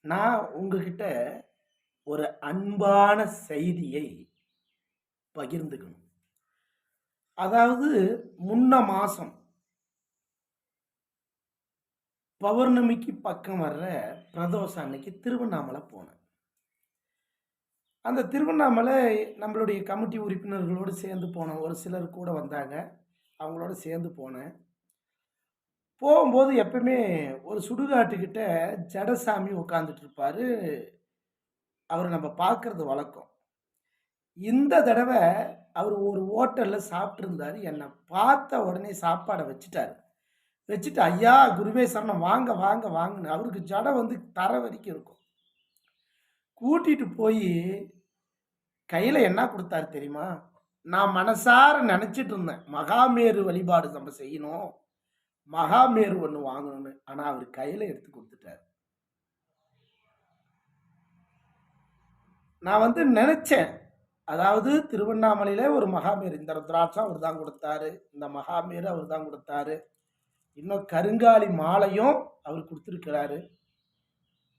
நான் உங்ககிட்ட ஒரு அன்பான செய்தியை பகிர்ந்துக்கணும். அதாவது முன்ன மாசம் பௌர்ணமிக்கு பக்கம் வர்ற பிரதோஷம் அன்னைக்கு திருவண்ணாமலை போனேன். அந்த திருவண்ணாமலை நம்மளுடைய கமிட்டி உறுப்பினர்களோடு சேர்ந்து போனோம். ஒரு சிலர் கூட வந்தாங்க. அவங்களோட சேர்ந்து போனேன். போகும்போது எப்பவுமே ஒரு சுடுகாட்டுக்கிட்ட ஜடசாமி உட்காந்துட்டு இருப்பார் அவரை நம்ம பார்க்குறது வழக்கம். இந்த தடவை அவர் ஒரு ஹோட்டலில் சாப்பிட்ருந்தார் என்னை பார்த்த உடனே சாப்பாடை வச்சுட்டார் வச்சுட்டு, "ஐயா! குருவே சரணம். வாங்க, வாங்க, வாங்கன்னு" அவருக்கு ஜடம் வந்து தர வரைக்கும் இருக்கும். கூட்டிகிட்டு போய் கையில் என்ன கொடுத்தாரு தெரியுமா? நான் மனசார நினச்சிட்டு இருந்தேன். மகாமேரு வழிபாடு நம்ம செய்யணும். மகாமேரு ஒன்று வாங்கணும்னு. ஆனால் அவர் கையில் எடுத்து கொடுத்துட்டார் நான் வந்து நினச்சேன் அதாவது திருவண்ணாமலையில ஒரு மகாமேர் இந்த ருத்ராட்சம் அவர் தான் கொடுத்தாரு இந்த மகாமேரு அவர் தான் கொடுத்தாரு இன்னும் கருங்காலி மாலையும் அவர் கொடுத்துருக்கிறாரு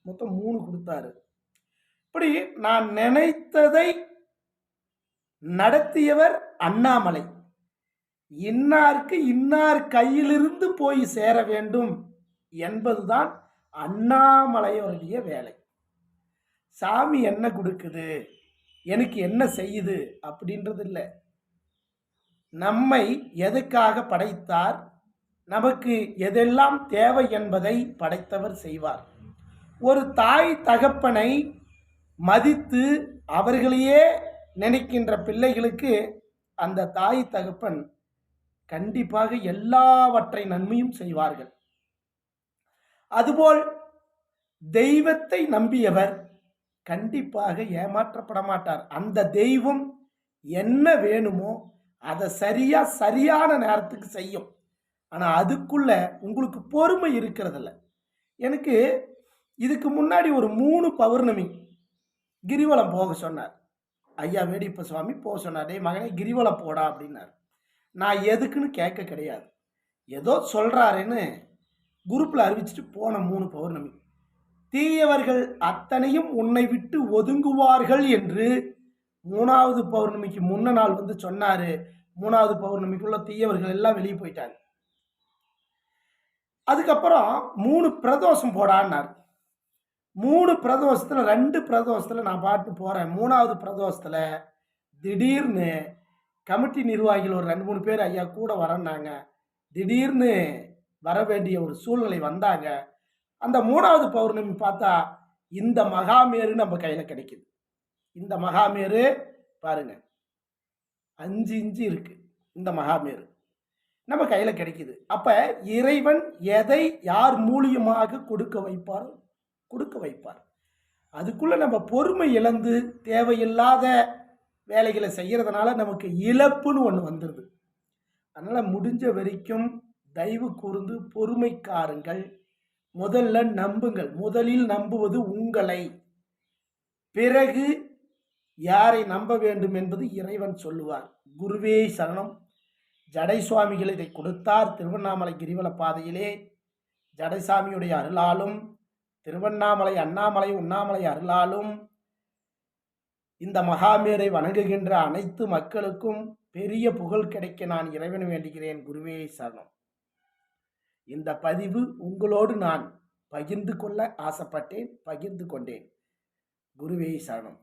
மொத்தம் மூணு கொடுத்தாரு இப்படி நான் நினைத்ததை நடத்தியவர் அண்ணாமலை. இன்னாருக்கு இன்னார் கையிலிருந்து போய் சேர வேண்டும் என்பதுதான் அண்ணாமலையோருடைய வேலை. சாமி என்ன கொடுக்குது எனக்கு என்ன செய்யுது? அப்படின்றது இல்லை நம்மை எதுக்காக படைத்தார்? நமக்கு எதெல்லாம் தேவை என்பதை படைத்தவர் செய்வார். ஒரு தாய் தகப்பனை மதித்து அவர்களையே நினைக்கின்ற பிள்ளைகளுக்கு அந்த தாய் தகப்பன் கண்டிப்பாக எல்லாவற்றை நன்மையும் செய்வார்கள். அதுபோல் தெய்வத்தை நம்பியவர் கண்டிப்பாக ஏமாற்றப்பட மாட்டார். அந்த தெய்வம் என்ன வேணுமோ அதை சரியா, சரியான நேரத்துக்கு செய்யும். ஆனால் அதுக்குள்ள உங்களுக்கு பொறுமை இருக்கிறதில்ல. எனக்கு இதுக்கு முன்னாடி ஒரு மூணு பௌர்ணமி கிரிவலம் போக சொன்னார். ஐயா வேடிப்ப சுவாமி போக சொன்னார். டே மகனே கிரிவலம் போடா" அப்படின்னார் நான் எதுக்குன்னு கேட்க கிடையாது. ஏதோ சொல்கிறாருன்னு குரூப்பில் அறிவிச்சுட்டு போன மூணு பௌர்ணமி. தீயவர்கள் அத்தனையும் உன்னை விட்டு ஒதுங்குவார்கள் என்று மூணாவது பௌர்ணமிக்கு முன்ன நாள் வந்து சொன்னார் மூணாவது பௌர்ணமிக்குள்ள தீயவர்கள் எல்லாம் வெளியே போயிட்டாங்க. அதுக்கப்புறம் மூணு பிரதோஷம் போடான்னார் மூணு பிரதோஷத்தில் ரெண்டு பிரதோஷத்தில் நான் பாட்டு போகிறேன் மூணாவது பிரதோஷத்தில் திடீர்னு கமிட்டி நிர்வாகிகள் ஒரு 2, 3 பேர் ஐயா கூட வரேன்னாங்க. திடீர்னு வர வேண்டிய ஒரு சூழ்நிலை வந்தாங்க. அந்த மூணாவது பௌர்ணமி பார்த்தா இந்த மகாமேரு நம்ம கையில் கிடைக்குது. இந்த மகாமேரு பாருங்க. அஞ்சு இஞ்சு இருக்கு. இந்த மகாமேரு. நம்ம கையில் கிடைக்குது. அப்போ இறைவன் எதை யார் மூலியமாக கொடுக்க வைப்பாரோ கொடுக்க வைப்பார். அதுக்குள்ளே நம்ம பொறுமை இழந்து தேவையில்லாத வேலைகளை செய்கிறதுனால நமக்கு இழப்புன்னு ஒன்று வந்துடுது அதனால் முடிஞ்ச வரைக்கும் தயவு கூர்ந்து பொறுமைக்காருங்கள் முதல்ல நம்புங்கள். முதலில் நம்புவது உங்களை. பிறகு யாரை நம்ப வேண்டும் என்பது இறைவன் சொல்லுவார். குருவே சரணம். ஜடை சுவாமிகள் இதை கொடுத்தார் திருவண்ணாமலை கிரிவல பாதையிலே. ஜடைசாமியுடைய அருளாலும், திருவண்ணாமலை அண்ணாமலை உண்ணாமலை அருளாலும், இந்த மகாமேரை வணங்குகின்ற அனைத்து மக்களுக்கும் பெரிய புகழ் கிடைக்க நான் இறைவன் வேண்டுகிறேன். குருவே சரணம். இந்த பதிவு உங்களோடு நான் பகிர்ந்து கொள்ள ஆசைப்பட்டேன். பகிர்ந்து கொண்டேன். குருவே சரணம்.